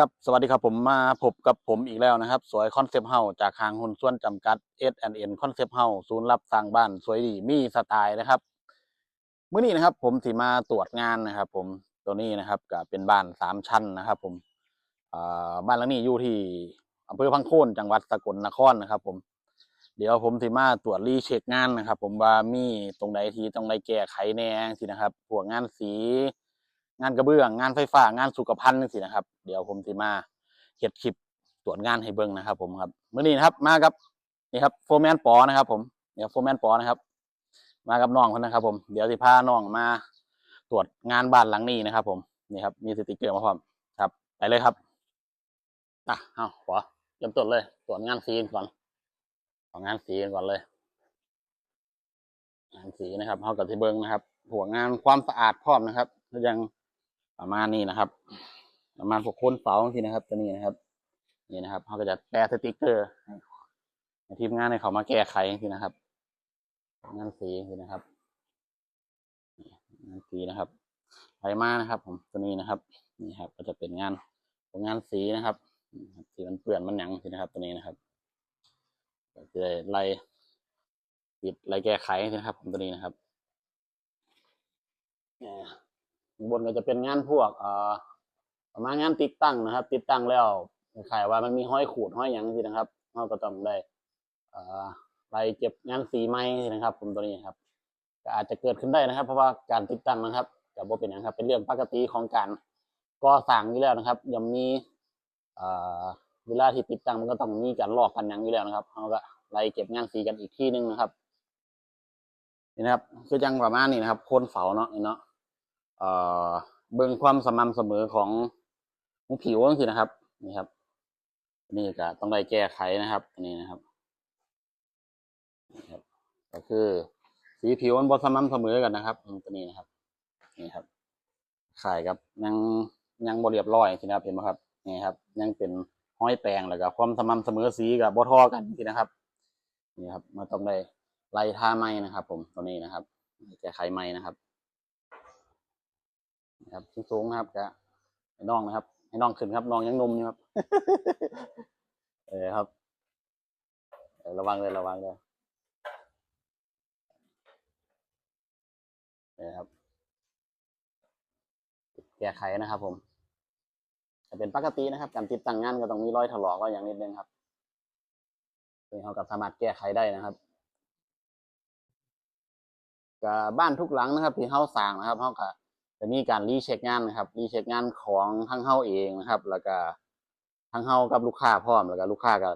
ครับสวัสดีครับผมมาพบกับผมอีกแล้วนะครับ สวยคอนเซปต์เฮาจากทางหุ้นส่วนจำกัด S&N คอนเซปต์เฮาศูนย์รับสร้างบ้านสวยดีมีสไตล์นะครับเมื้อนี้นะครับ ผมสิมาตรวจงานนะครับ ผมตัวนี้นะครับก็เป็นบ้านสามชั้นนะครับ ผมบ้านหลังนี้อยู่ที่อำเภอพังโคนจังหวัดสกลนครนะครับ ผม เดี๋ยวผมสิมาตรวจรีเช็คงานนะครับ ผมว่ามีตรงใดที่ต้องได้แก้ไขแน่สินะครับพวกงานสี งานกระเบื้องงานไฟฟ้างานสุขภัณฑ์นี่สินะครับ เดี๋ยวผมสิมาเฮ็ดคลิปตรวจงานให้เบิ่งนะครับ ผมครับเมื้อนี้นะครับ มากับนี่ครับโฟร์แมนปอนะครับ ผมเดี๋ยวโฟร์แมนปอนะครับ มากับน้องคนนะครับ ผมเดี๋ยวสิพาน้องมาตรวจงานบ้านหลังนี้นะครับ ผมนี่ครับ มีสติกเกอร์มาพร้อมครับ ไปเลยครับอะเอาขอเริ่มต้นเลย ตรวจงานสีกันก่อนของงานสีกันก่อนเลย งานสีนะครับเขากับที่เบิ้งนะครับหัวงานความสะอาดพร้อมนะครับก็ยัง ประมาณนี้นะครับ ประมาณพวกโคนเสาทีนะครับ ตัวนี้นะครับ นี่นะครับเขาก็จะแปะสติกเกอร์ทีมงานให้เขามาแก้ไขทีนะครับ งานสีทีนะครับงานสีนะครับไปมานะครับ ผมตัวนี้นะครับ นี่ครับ ก็จะเป็นงานของงานสีนะครับสีมันเปื่อนมันหนังทีนะครับ ตัวนี้นะครับจะไล่ปิดไล่แก้ไขทีนะครับ ผมตัวนี้นะครับ บนก็จะเป็นงานพวกเอ่อประมาณงานติดตั้งนะครับ ติดตั้งแล้วขายว่ามันมีห้อยขูดห้อยหยังสินะครับเราก็ต้องได้เอ่อไปเก็บงานสีไม้นะครับ ผมตัวนี้ครับก็อาจจะเกิดขึ้นได้นะครับ เพราะว่าการติดตั้งนะครับกับว่าเป็นอย่างครับ เป็นเรื่องปกติของการก่อสร้างอยู่แล้วนะครับย่อมมีเอ่อเวลาที่ติดตั้งมันก็ต้องมีการลอกกันหยังอยู่แล้วนะครับเราก็ไล่เก็บงานสีกันอีกที่หนึงนะครับนี่นะครับ คือจังประมาณนี้นะครับโคนเสาเนาะนี่เนาะ เอ่อเบิ่งความสม่ำเสมอของของผิวก็คือนะครับ นี่ครับ นี่ก็ต้องได้แก้ไขนะครับนนี้นะครับก็คือ สีผิวมันบ่สม่ำเสมอกันนะครับตัวนี้นะครับ นี่ครับขายกับยังยังบ่เรียบร้อยสินะครับเห็นไหมครับนี่ครับ ยังเป็นห้อยแปรงแล้วก็ความสม่ำเสมอสีกับบ่เทอกันสินะครับ นี่ครับมาต้องได้ไล่ท่าไม้นะครับ ผมตัวนี้นะครับแก้ไขไม้นะครับ นะครับสูงๆนะครับจะให้น้องนะครับ ให้น้องขึ้นครับน้องยังนุ่มอยู่ครับ เออครับระวังเลยระวังเลยเออครับแก้ไขนะครับ ผมแต่เป็นปกตินะครับ การติดตั้งงานก็ต้องมีรอยถลอกก็อย่างนิดนึงครับซึ่งเขาก็สามารถแก้ไขได้นะครับกับบ้านทุกหลังนะครับที่เขาสร้างนะครับเขาก็ จะมีการรีเช็คงานนะครับรีเช็คงานของทั้งเฮาเองนะครับ แล้วก็ทั้งเฮากับลูกค้าพร้อมแล้วก็ลูกค้าก็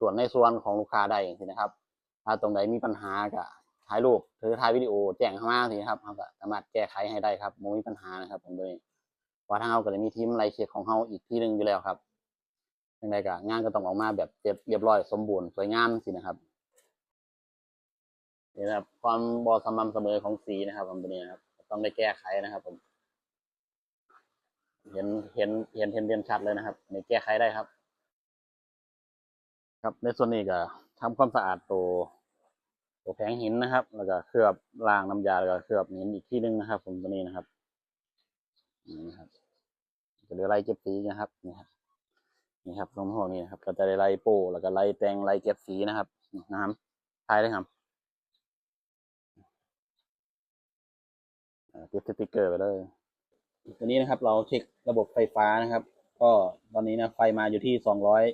ส่วนในส่วนของลูกค้าได้เองสินะครับ ถ้าตรงไหนมีปัญหาก็ถ่ายรูปหรือถ่ายวิดีโอแจ้งเข้ามาสิครับเราก็สามารถแก้ไขให้ได้ครับไม่มีปัญหานะครับผมเลยว่าทางเฮาก็จะมีทีมไล่เช็คของเฮาอีกที่หนึ่งอยู่แล้วครับยังไงก็งานก็ต้องออกมาแบบเรียบร้อยสมบูรณ์สวยงามสินะครับนี่นะครับความบอสม่ำเสมอของสีนะครับผมตัวนี้ครับ ต้องได้แก้ไขนะครับผม เห็นเห็นเห็นเห็นเรียนชัดเลยนะครับในแก้ไขได้ครับ ครับในส่วนนี้ก็ทำความสะอาดตัวตัวแผงหินนะครับ แล้วก็เคลือบล้างน้ำยาแล้วก็เคลือบหินอีกที่หนึงนะครับ ผมตัวนี้นะครับนี่นะครับจะได้ไล่เก็บสีนะครับนี่ครับนี่ครับตรงหัวนี้นะครับ ก็จะได้ไล่โป้แล้วก็ไล่แต่งไล่เก็บสีนะครับนี่นะครับทายได้ครับอ่า ติดสติกเกอร์ไปเลยตัวนี้นะครับ เราเช็คระบบไฟฟ้านะครับ ก็ตอนนี้นะไฟมาอยู่ที่สองร้อย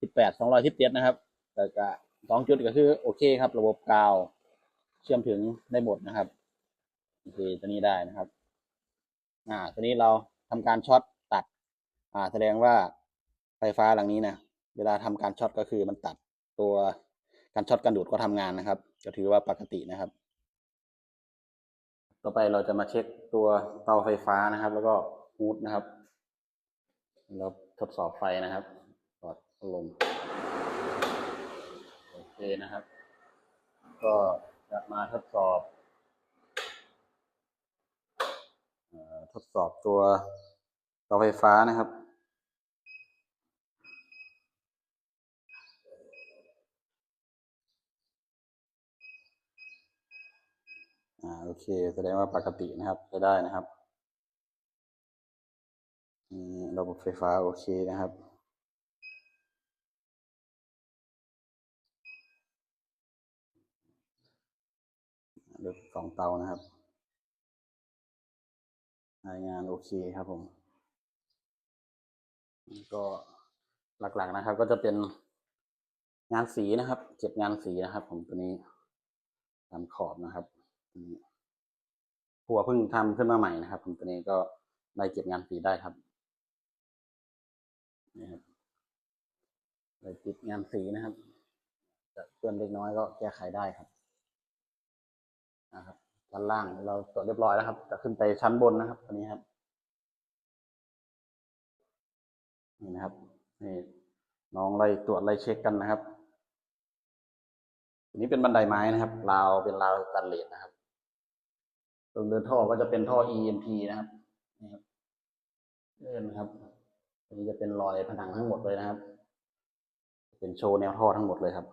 สิบแปดสองร้อยสิบเจ็ดนะครับแต่ก็สองจุดก็คือโอเคครับ ระบบกาว เชื่อมถึงได้หมดนะครับโอเคตัวนี้ได้นะครับ อ่าตัวนี้เราทำการช็อตตัด อ่า แสดงว่าไฟฟ้าหลังนี้นะเวลาทำการช็อตก็คือมันตัดตัวการช็อตกันดูดก็ทำงานนะครับ ก็ถือว่าปกตินะครับ ต่อไปเราจะมาเช็คตัวเตาไฟฟ้านะครับ แล้วก็ฮูดนะครับแล้วทดสอบไฟนะครับปลอดลมโอเคนะครับ ก็จะมาทดสอบอทดสอบตัวเตาไฟฟ้านะครับ อ่าโอ เค แสดงว่าปกตินะครับจะได้นะครับระบบไฟฟ้าโอเคนะครับ เลือกสองเตานะครับ รายงานโอเคครับผม ก็หลักๆนะครับ ก็จะเป็นงานสีนะครับ เก็บงานสีนะครับ ผมตัวนี้ตามขอบนะครับ ตัวนี้หัวเพิ่งทำขึ้นมาใหม่นะครับ ผมตัวนี้ก็ได้เก็บงานสีได้ครับนี่ครับได้ติดงานสีนะครับจะเปื้อนเล็กน้อยก็แก้ไขได้ครับนะครับชั้นล่างเราตรวจเรียบร้อยแล้วครับ จะขึ้นไปชั้นบนนะครับอันนี้ครับนี่นะครับนี่น้องไล่ตรวจไล่เช็คกันนะครับอันนี้เป็นบันไดไม้นะครับราวเป็นราวสแตันเลสนะครับ ตรงเดินท่อก็จะเป็นท่อ EMP นะครับนี่ครับเดินนะครับอันนี้จะเป็นรอยผนังทั้งหมดเลยนะครับ เป็นโชว์แนวท่อทั้งหมดเลยครับ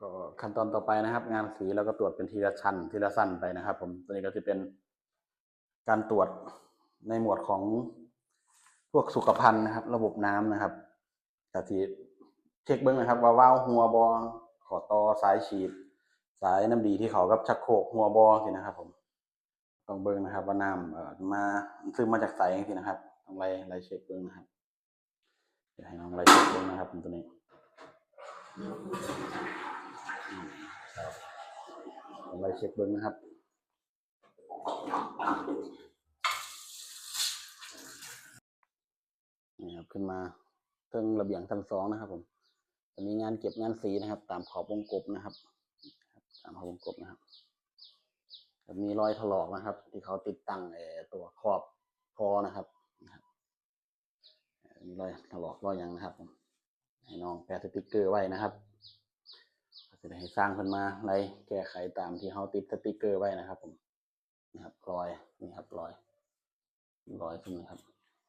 ก็ขั้นตอนต่อไปนะครับ งานสีเราก็ตรวจเป็นทีละชั้นทีละสั้นไปนะครับ ผมตัวนี้ก็จะเป็นการตรวจในหมวดของพวกสุขภัณฑ์นะครับ ระบบน้ำนะครับกะทีเช็คเบิ้งนะครับ ว่าว้าวหัวบอขอต่อสายฉีด สายน้ำดีที่เขากับชักโคกหัวบอสินะครับ ผมต้องเบิ้งนะครับ ว่าน้ำเอ่อมาซึมมาจากสายสินะครับต้องไล่ไล่เช็คเบิ้งนะครับเดี๋ยวให้น้องไล่เช็คเบิ้งนะครับตัวนี้ผมไปเช็คเบิ้งนะครับนี่ครับขึ้นมาเครื่องระเบียงชั้นสองนะครับ ผมตอนนี้งานเก็บงานสีนะครับ ตามขอบวงกบนะครับ ตามขอบวงกบนะครับจะมีรอยถลอกนะครับ ที่เขาติดตั้งตัวขอบคอนะครับนะครับเอ่อมีรอยถลอกรอยยังนะครับให้น้องแปะสติกเกอร์ไว้นะครับจะได้ให้สร้างขึ้นมาไล่แก้ไขตามที่เขาติดสติกเกอร์ไว้นะครับ ผมนะครับรอยนี่ครับรอยรอยขึ้นนะครับ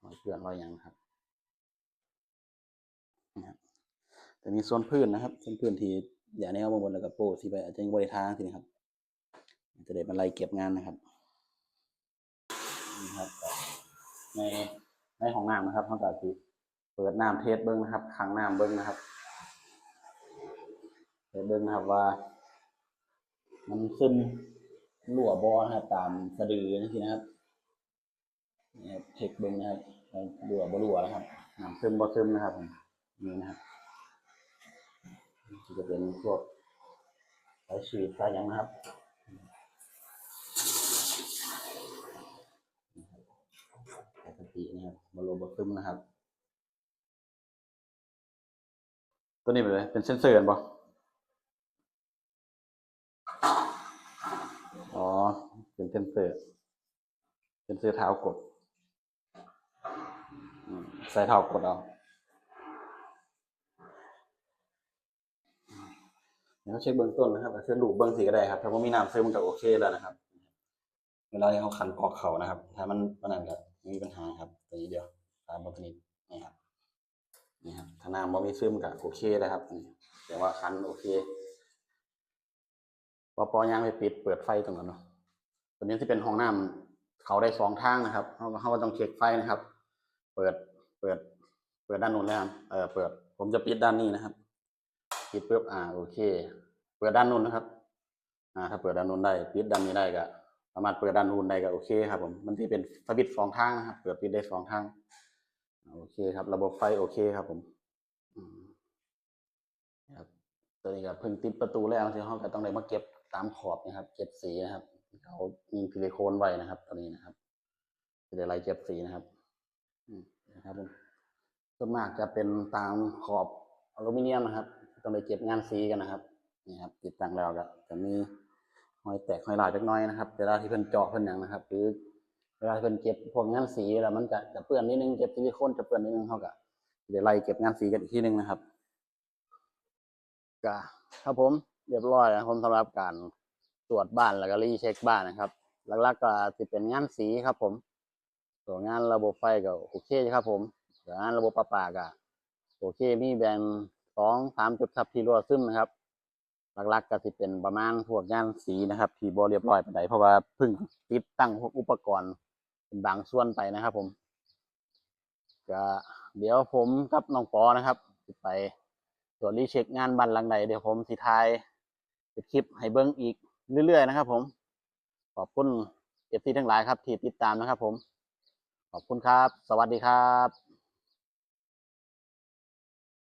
รอยเกลื่อนรอยยังนะครับนะครับแต่มีส่วนพื้นนะครับส่วนพื้นที่ อย่าแนวมาบนแล้วก็โป้ที่ไปอาจจะยังบริทางทีนะครับจะได้มาไล่เก็บงานนะครับนี่ครับ ในในห้องน้ำนะครับเขาก็สิเปิดน้ำเทสเบิ้งนะครับขังน้ำเบิ้งนะครับเดี๋ยวเบิ่งนะครับว่า มันซึมรั่วบอนะครับตามสะดือนี่นะครับนี่ครับเช็คเบิ่งนะครับว่ารั่วบ่รั่วนะครับน้ำซึมบ่ซึมนะครับนี่นะครับ จะเป็นพวกสายฉีดสายยังนะครับปกตินะครับบ่รั่วบ่ซึมนะครับ ตัวนี้เป็นอะไรเป็นเซนเซอร์กันปะอ๋อ เป็นเซนเซอร์เซนเซอร์เท้ากดใส่เท้ากดเอา เดี๋ยวเขาเช็คเบื้องต้นนะครับเช็คดูเบื้องสีก็ได้ครับ ถ้าว่ามีน้ำซึมมันก็โอเคแล้วนะครับ เวลาที่เขาขันกอกเขานะครับ ถ้ามันมันนั่นก็ไม่มีปัญหาครับตัวนี้เดียวตามบทนี้นี่ครับนี่ครับถ้าน้ำบ่มีซึมก็โอเคแล้วครับนี่แต่ว่าคันโอเคปอปอยางไปปิดเปิดไฟตรงนั้นเนาะตัวนี้ที่เป็นห้องน้ำเขาได้สองทางนะครับเขาก็เขาต้องเช็คไฟนะครับ เปิดเปิด เปิดด้านนู้นแล้วเออเปิด ผมจะปิดด้านนี้นะครับ ปิดปุ๊บอ่าโอเค เปิดด้านนู้นนะครับ อ่าถ้าเปิดด้านนู้นได้ปิดด้านนี้ได้ก็สามารถเปิดด้านนู้นได้ก็โอเคครับผมมันที่เป็นสวิตช์สองทางนะครับเปิดปิดได้สองทางโอเคครับ ระบบไฟโอเคครับผมครับตัวนี้ก็เพิ่งติดประตูแล้วที่ห้องก็ต้องได้มาเก็บตามขอบนะครับ เก็บสีนะครับเขายิงซิลิโคนไว้นะครับ ตัวนี้นะครับจะได้ไล่เก็บสีนะครับอืมนะครับผมส่วนมากจะเป็นตามขอบอลูมิเนียมนะครับ ต้องไปเก็บงานสีกันนะครับนี่ครับติดตั้งแล้วก็จะมีหอยแตกหอยลายเล็กน้อยนะครับเวลาที่เพิ่นเจาะเพิ่นอย่างนะครับ หรือเวลาที่เพิ่นเก็บพวกงานสีแล้วมันจะจะเปื้อนนิดนึงเก็บซิลิโคนจะเปื้อนนิดนึงเขาก็จะไล่เก็บงานสีกันอีกทีนึงนะครับก็ครับผมเรียบร้อยนะครับผมสำหรับการตรวจบ้านแล้วก็รีเช็คบ้านนะครับหลักๆก็จะเป็นงานสีครับ ผมส่วนงานระบบไฟก็โอเคครับ ผมงานระบบประปาก็โอเคมีแบ่งส องสามจุดครับที่รั่วซึมนะครับ หลักๆก็จะเป็นประมาณพวกงานสีนะครับ ที่บ่เรียบร้อยปานเพราะว่าเพิ่งติดตั้งพวกอุปกรณ์เป็นบางส่วนไปนะครับ ผมก็เดี๋ยวผมกับน้องปอนะครับไปตรวจรีเช็คงานบ้านหลังใดเดี๋ยวผมสิทายเป็นคลิปให้เบิ้งอีกเรื่อยๆนะครับ ผม ขอบคุณเอฟซีทั้งหลายครับที่ติดตามนะครับ ผม ขอบคุณครับ สวัสดีครับ